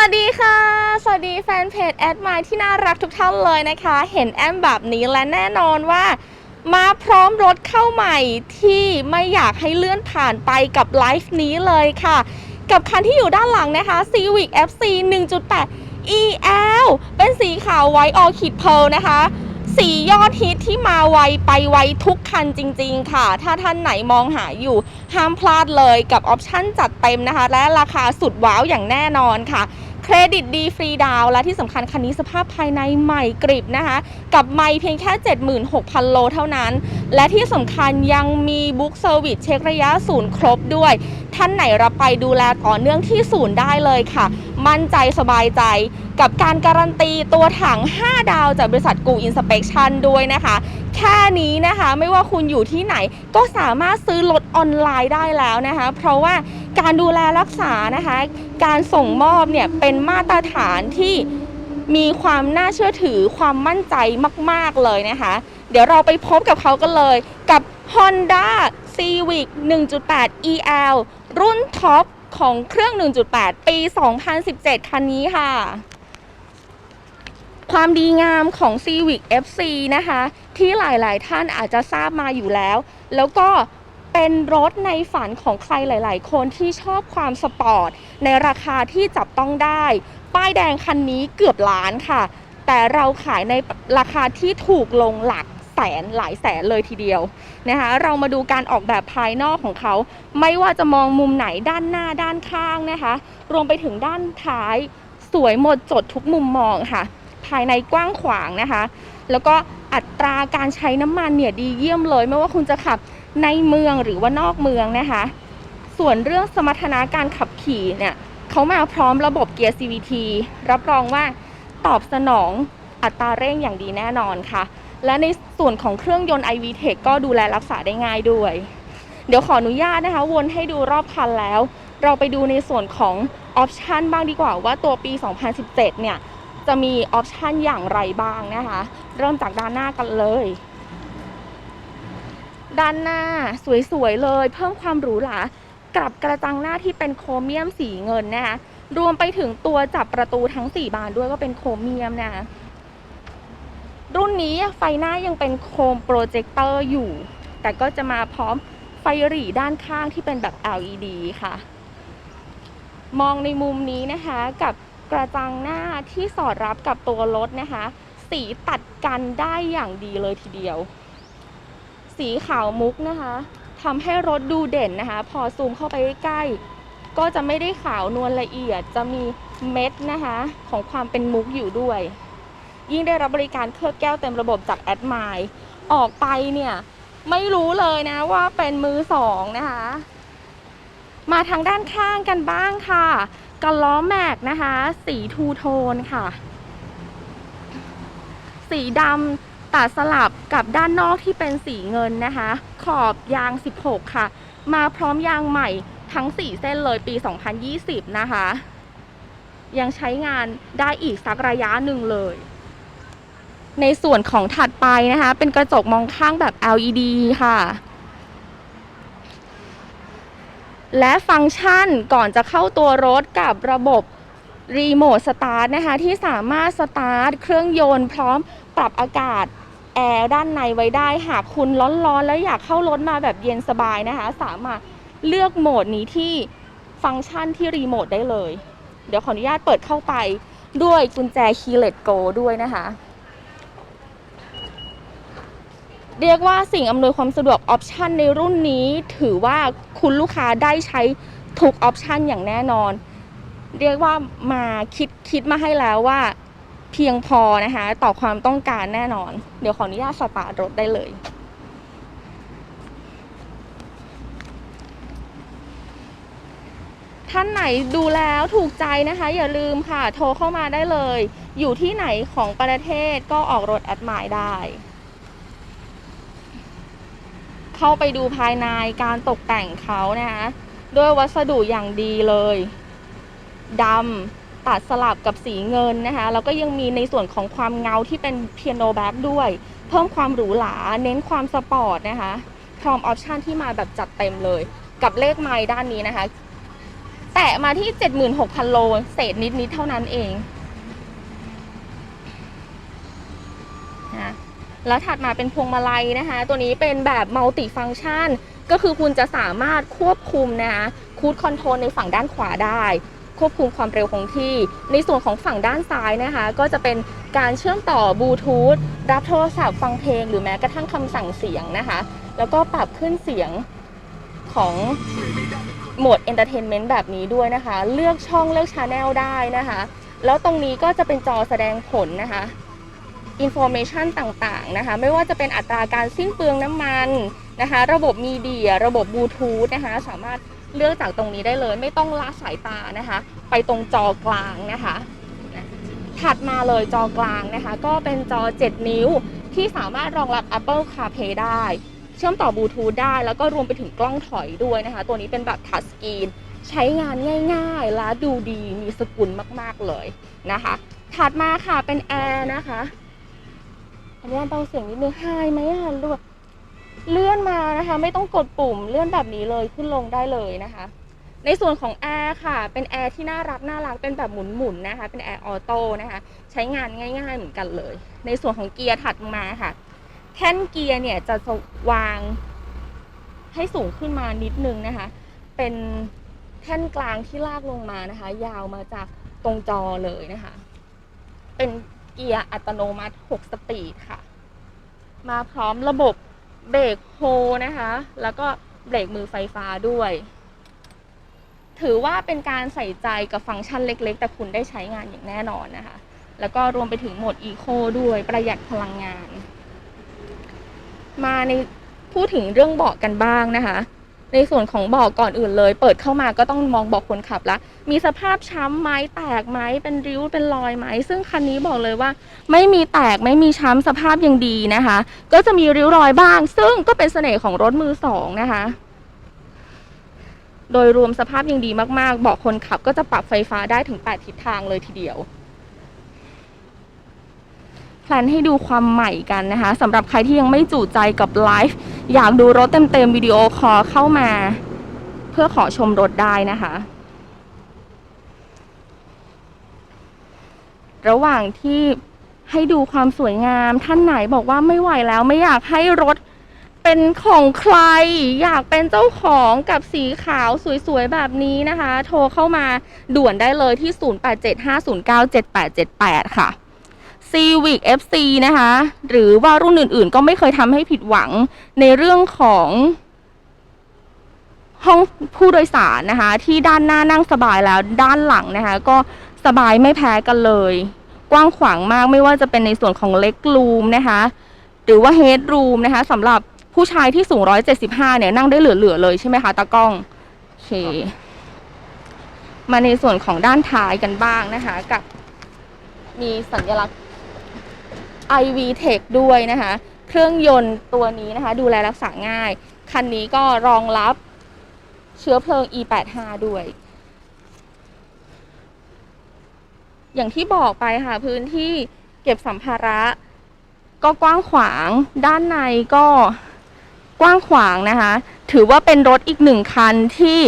วัสดีค่ะ สวัสดีแฟนเพจแอดมายที่น่ารักทุกท่านเลยนะคะ เห็นแอมแบบนี้และแน่นอนว่า มาพร้อมรถเข้าใหม่ที่ไม่อยากให้เลื่อนผ่านไปกับไลฟ์นี้เลยค่ะ กับคันที่อยู่ด้านหลังนะคะ Civic FC 1.8 EL เป็นสีขาวไวออคิดเพลนะคะ สียอดฮิตที่มาไวไปไวทุกคันจริงๆค่ะ ถ้าท่านไหนมองหาอยู่ห้ามพลาดเลยกับออปชั่นจัดเต็มนะคะ และราคาสุดว้าวอย่างแน่นอนค่ะ เครดิตดีฟรีดาวและที่สำคัญคันนี้สภาพภายในใหม่กริบนะคะ กับไม่เพียงแค่ 76,000 โลเท่านั้น และที่สำคัญยังมีบุ๊กเซอร์วิสเช็คระยะศูนย์ครบด้วย ท่านไหนรับไปดูแลต่อเนื่องที่ศูนย์ได้เลยค่ะ มั่นใจสบายใจกับการการันตีตัวถัง 5 ดาวจากบริษัทกูอินสเป t ชันด้วยนะคะ แค่นี้นะคะไม่ว่าคุณอยู่ที่ไหนก็สามารถซื้อรถออนไลน์ได้แล้วนะคะ เพราะว่า การดูแลรักษานะคะ การส่งมอบเนี่ยเป็นมาตรฐานที่มีความน่าเชื่อถือความมั่นใจมาก ๆ เลยนะคะ เดี๋ยวเราไปพบกับเขากันเลย กับ Honda Civic 1.8 EL รุ่นท็อปของเครื่อง 1.8 ปี 2017 คันนี้ค่ะ ความดีงามของ Civic FC นะคะ ที่หลาย ๆ ท่านอาจจะทราบมาอยู่แล้ว แล้วก็ เป็นรถในฝันของใครหลาย ๆ คนที่ชอบความสปอร์ต ในราคาที่จับต้องได้ ป้ายแดงคันนี้เกือบล้านค่ะ แต่เราขายในราคาที่ถูกลงหลักแสนหลายแสนเลยทีเดียวนะคะเรามาดูการออกแบบภายนอกของเขา ไม่ว่าจะมองมุมไหนด้านหน้าด้านข้างนะคะ รวมไปถึงด้านท้ายสวยหมดจดทุกมุมมองค่ะ ภายในกว้างขวางนะคะ แล้วก็ อัตราการใช้น้ำมันเนี่ยดีเยี่ยมเลย ไม่ว่าคุณจะขับในเมืองหรือว่านอกเมืองนะคะ ส่วนเรื่องสมรรถนะการขับขี่เนี่ยเขามาพร้อมระบบเกียร์ CVT รับรองว่าตอบสนองอัตราเร่งอย่างดีแน่นอนค่ะ และในส่วนของเครื่องยนต์ iVTEC ก็ดูแลรักษาได้ง่ายด้วย เดี๋ยวขออนุญาตนะคะ วนให้ดูรอบคันแล้ว เราไปดูในส่วนของออปชันบ้างดีกว่าว่าตัวปี 2017 เนี่ย จะมีออปชันอย่างไรบ้างนะคะ เริ่มจากด้านหน้ากันเลย ด้านหน้าสวยๆเลย เพิ่มความหรูหรากับกระจังหน้าที่เป็นโครเมียมสีเงินนะคะรวมไปถึงตัวจับประตูทั้ง 4 บานด้วยก็เป็นโครเมียมนะคะรุ่นนี้ไฟหน้ายังเป็นโคมโปรเจคเตอร์อยู่ แต่ก็จะมาพร้อมไฟหรี่ด้านข้างที่เป็นแบบ LED ค่ะ มองในมุมนี้นะคะกับ กระจังหน้าที่สอดรับกับตัวรถนะคะ สีตัดกันได้อย่างดีเลยทีเดียว สีขาวมุกนะคะทำให้รถดูเด่นนะคะ พอซูมเข้าไปใกล้ก็จะไม่ได้ขาวนวลละเอียดจะมีเม็ดนะคะ ของความเป็นมุกอยู่ด้วย ยิ่งได้รับบริการเคลือบแก้วเต็มระบบจากแอดมายออกไปเนี่ย ไม่รู้เลยนะว่าเป็นมือสองนะคะ มาทางด้านข้างกันบ้างค่ะ กันล้อแม็กนะคะ สีทูโทนค่ะ สีดำตัดสลับกับด้านนอกที่เป็นสีเงินนะคะ ขอบยาง 16 ค่ะ มาพร้อมยางใหม่ทั้ง 4 เส้นเลยปี 2020 นะคะ ยังใช้งานได้อีกสักระยะหนึ่งเลย ในส่วนของถัดไปนะคะ เป็นกระจกมองข้างแบบ LED ค่ะ และฟังก์ชันก่อนจะเข้าตัวรถกับระบบรีโมทสตาร์ทนะคะที่สามารถสตาร์ทเครื่องยนต์พร้อมปรับอากาศแอร์ด้านในไว้ได้ หากคุณร้อนๆ แล้วอยากเข้ารถมาแบบเย็นสบายนะคะ สามารถเลือกโหมดนี้ที่ฟังก์ชันที่รีโมทได้เลย เดี๋ยวขออนุญาตเปิดเข้าไปด้วยกุญแจ Keyless Go ด้วยนะคะ เรียกว่าสิ่งอำนวยความสะดวกออปชันในรุ่นนี้ ถือว่าคุณลูกค้าได้ใช้ทุกออปชันอย่างแน่นอน เรียกว่ามาคิดคิดมาให้แล้วว่าเพียงพอนะคะต่อความต้องการแน่นอน เดี๋ยวขออนุญาตสตาร์ทรถได้เลย ท่านไหนดูแล้วถูกใจนะคะ อย่าลืมค่ะ โทรเข้ามาได้เลย อยู่ที่ไหนของประเทศก็ออกรถแอดมายได้ เข้าไปดูภายในการตกแต่งเขานะคะด้วยวัสดุอย่างดีเลยดำตัดสลับกับสีเงินนะคะแล้วก็ยังมีในส่วนของความเงาที่เป็นเปียโนแบ็กด้วย เพิ่มความหรูหราเน้นความสปอร์ตนะคะพร้อมออปชันที่มาแบบจัดเต็มเลย กับเลขไม้ด้านนี้นะคะ แตะมาที่ 76,000 โล เศษนิด ๆ เท่านั้นเองนะ แล้วถัดมาเป็นพวงมาลัยนะคะ ตัวนี้เป็นแบบมัลติฟัง c t ชัน ก็คือคุณจะสามารถควบคุมนะคะคูดคอนโทรลในฝั่งด้านขวาได้ ควบคุมความเร็วคงที่ ในส่วนของฝั่งด้านซ้ายนะคะ ก็จะเป็นการเชื่อมต่อบลูทูธรับโทรศัพท์ฟังเพลง หรือแม้กระทั่งคำสั่งเสียงนะคะ แล้วก็ปรับขึ้นเสียงของโหมด Entertainment แบบนี้ด้วยนะคะ เลือกช่องเลือกช n แนลได้นะคะ แล้วตรงนี้ก็จะเป็นจอแสดงผลนะคะ Information ต่างๆนะคะไม่ว่าจะเป็นอัตราการสิ้นเปลืองน้ำมันนะคะ ระบบมีเดีย ระบบบลูทูธนะคะสามารถเลือกจากตรงนี้ได้เลย ไม่ต้องละสายตานะคะ ไปตรงจอกลางนะคะนะถัดมาเลยจอกลางนะคะ ก็เป็นจอ 7 นิ้วที่สามารถรองรับ Apple CarPlay ได้ เชื่อมต่อบลูทูธได้ แล้วก็รวมไปถึงกล้องถอยด้วยนะคะ ตัวนี้เป็นแบบทัชสกรีนใช้งานง่ายๆ และดูดีมีสกุลมากๆเลยนะคะ ถัดมาค่ะเป็นแอร์นะคะ ขออนุญาตเบาเสียงนิดนึงไฮไหมอะเลื่อนเลื่อนมานะคะ ไม่ต้องกดปุ่มเลื่อนแบบนี้เลยขึ้นลงได้เลยนะคะ ในส่วนของแอร์ค่ะ เป็นแอร์ที่น่ารักน่ารักเป็นแบบหมุนๆนะคะ เป็นแอร์ออโต้นะคะ ใช้งานง่าย ๆ เหมือนกันเลย ในส่วนของเกียร์ถัดมาค่ะ แท่นเกียร์เนี่ยจะวางให้สูงขึ้นมานิดนึงนะคะ เป็นแท่นกลางที่ลากลงมานะคะ ยาวมาจากตรงจอเลยนะคะ เป็น เกียร์อัตโนมัติ 6 สปีดค่ะ มาพร้อมระบบเบรกโฮนะคะ แล้วก็เบรกมือไฟฟ้าด้วย ถือว่าเป็นการใส่ใจกับฟังก์ชันเล็ก ๆ แต่คุณได้ใช้งานอย่างแน่นอนนะคะ แล้วก็รวมไปถึงโหมดอีโคด้วยประหยัดพลังงาน มาในพูดถึงเรื่องเบาะกันบ้างนะคะ ในส่วนของบาะก่อนอื่นเลย เปิดเข้ามาก็ต้องมองบาะคนขับละมีสภาพช้ำไหมแตกไหมเป็นริ้วเป็นรอยไหมซึ่งคันนี้บอกเลยว่า ไม่มีแตกไม่มีช้ำสภาพยังดีนะคะ ก็จะมีริ้วรอยบ้าง ซึ่งก็เป็นเสน่ห์ของรถมือสองนะคะโดยรวมสภาพยังดีมากๆ เบาะคนขับก็จะปรับไฟฟ้าได้ถึง 8 ทิศทางเลยทีเดียว ลนให้ดูความใหม่กันนะคะสำหรับใครที่ยังไม่จุใจกับไลฟ์อยากดูรถเต็มๆวิดีโอคอลเข้ามา เพื่อขอชมรถได้นะคะ ระหว่างที่ให้ดูความสวยงามท่านไหนบอกว่าไม่ไหวแล้วไม่อยากให้รถเป็นของใคร อยากเป็นเจ้าของกับสีขาวสวยๆ แบบนี้นะคะ โทรเข้ามาด่วนได้เลยที่ 0875097878 ค่ะ Civic FC นะคะ หรือว่ารุ่นอื่นๆ ก็ไม่เคยทำให้ผิดหวังในเรื่องของห้องผู้โดยสารนะคะ ที่ด้านหน้านั่งสบายแล้วด้านหลังนะคะ ก็สบายไม่แพ้กันเลย กว้างขวางมากไม่ว่าจะเป็นในส่วนของเล็กรูมนะคะ หรือว่าเฮดรูมนะคะสำหรับผู้ชายที่สูง 175 เนี่ยนั่งได้เหลือ ๆ เลยใช่ไหมคะตากล้องโอเค มาในส่วนของด้านท้ายกันบ้างนะคะ กับมีสัญลักษณ์ iV Tech ด้วยนะคะ เครื่องยนต์ตัวนี้นะคะ ดูแลรักษาง่าย คันนี้ก็รองรับเชื้อเพลิง E85 ด้วย อย่างที่บอกไปค่ะ พื้นที่เก็บสัมภาระ ก็กว้างขวางด้านในก็กว้างขวางนะคะ ถือว่าเป็นรถอีกหนึ่งคันที่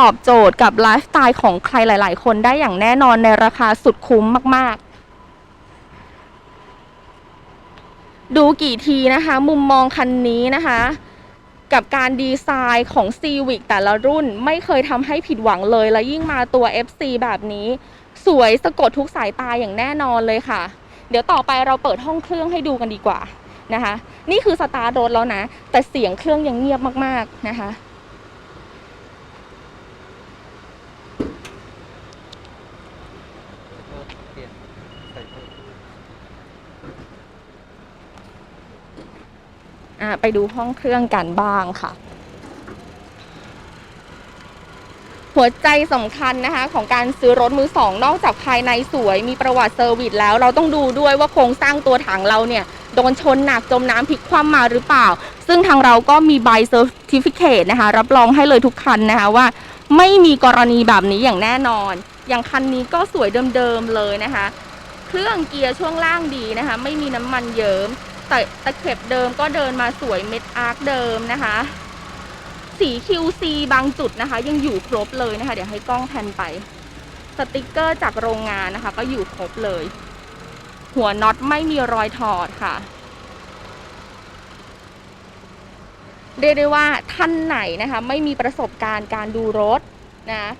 ตอบโจทย์กับไลฟ์สไตล์ของใครหลาย ๆ คนได้อย่างแน่นอนในราคาสุดคุ้มมาก ๆ ดูกี่ทีนะคะ มุมมองคันนี้นะคะ กับการดีไซน์ของ Civic แต่ละรุ่นไม่เคยทำให้ผิดหวังเลย และยิ่งมาตัว FC แบบนี้ สวยสะกดทุกสายตาอย่างแน่นอนเลยค่ะ เดี๋ยวต่อไปเราเปิดห้องเครื่องให้ดูกันดีกว่านะคะ นี่คือสตาร์ทรถแล้วนะ แต่เสียงเครื่องยังเงียบมากๆนะคะ เปลี่ยนใส่เพิ่ม อ่าไปดูห้องเครื่องกันบ้างค่ะ หัวใจสำคัญนะคะของการซื้อรถมือสองนอกจากภายในสวยมีประวัติเซอร์วิสแล้ว เราต้องดูด้วยว่าโครงสร้างตัวถังเราเนี่ยโดนชนหนักจมน้ำพลิกคว่ำมาหรือเปล่า ซึ่งทางเราก็มีใบเซอร์ติฟิเคตนะคะ รับรองให้เลยทุกคันนะคะว่า ไม่มีกรณีแบบนี้อย่างแน่นอน อย่างคันนี้ก็สวยเดิมๆเลยนะคะ เครื่องเกียร์ช่วงล่างดีนะคะ ไม่มีน้ำมันเยิ้ม ต่ตะเข็บเดิมก็เดินมาสวยเม็ดอาร์คเดิมนะคะ สี QC บางจุดนะคะ ยังอยู่ครบเลยนะคะ เดี๋ยวให้กล้องแพนไป สติกเกอร์จากโรงงานนะคะ ก็อยู่ครบเลย หัวน็อตไม่มีรอยถอดค่ะ เรียกได้ว่าท่านไหนนะคะ ไม่มีประสบการณ์การดูรถนะ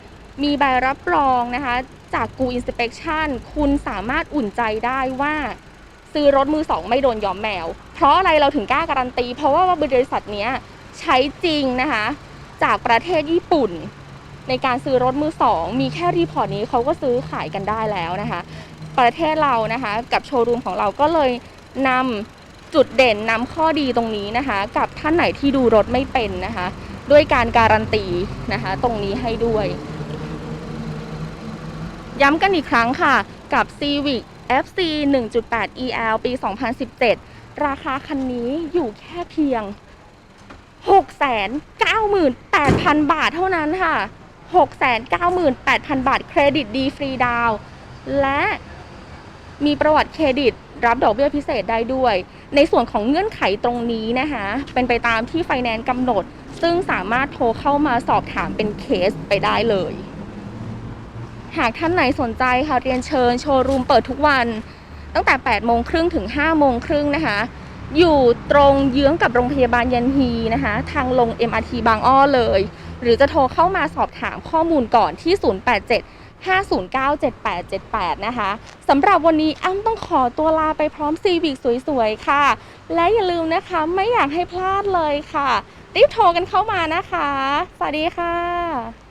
มีใบรับรองนะคะ จากกูอินสเป t ชันคุณสามารถอุ่นใจได้ว่า ซื้อรถมือสองไม่โดนย้อมแมว เพราะอะไรเราถึงกล้าการันตี เพราะว่าบริษัทนี้ใช้จริงนะคะ จากประเทศญี่ปุ่น ในการซื้อรถมือสองมีแค่รีพอร์ตนี้เขาก็ซื้อขายกันได้แล้วนะคะ ประเทศเรานะคะกับโชว์รูมของเราก็เลยนำจุดเด่นนำข้อดีตรงนี้นะคะ กับท่านไหนที่ดูรถไม่เป็นนะคะ ด้วยการการันตีนะคะ ตรงนี้ให้ด้วย ย้ำกันอีกครั้งค่ะกับ Civic FC 1.8 EL ปี 2017 ราคาคันนี้อยู่แค่เพียง 698,000 บาทเท่านั้นค่ะ 698,000 บาท เครดิตดีฟรีดาว และมีประวัติเครดิตรับดอกเบี้ยพิเศษได้ด้วย ในส่วนของเงื่อนไขตรงนี้นะคะ เป็นไปตามที่ไฟแนนซ์กำหนด ซึ่งสามารถโทรเข้ามาสอบถามเป็นเคสไปได้เลย หากท่านไหนสนใจค่ะเรียนเชิญโชว์รูมเปิดทุกวัน ตั้งแต่ 8 โมงครึ่งถึง 5 โมงครึ่งนะคะ อยู่ตรงเยื้องกับโรงพยาบาลยันฮีนะคะ ทางลง MRT บางอ้อเลย หรือจะโทรเข้ามาสอบถามข้อมูลก่อนที่ 087 509 7878 นะคะสำหรับวันนี้อ้ำต้องขอตัวลาไปพร้อมซีวิกสวยๆ ค่ะ และอย่าลืมนะคะไม่อยากให้พลาดเลยค่ะ รีบโทรกันเข้ามานะคะ สวัสดีค่ะ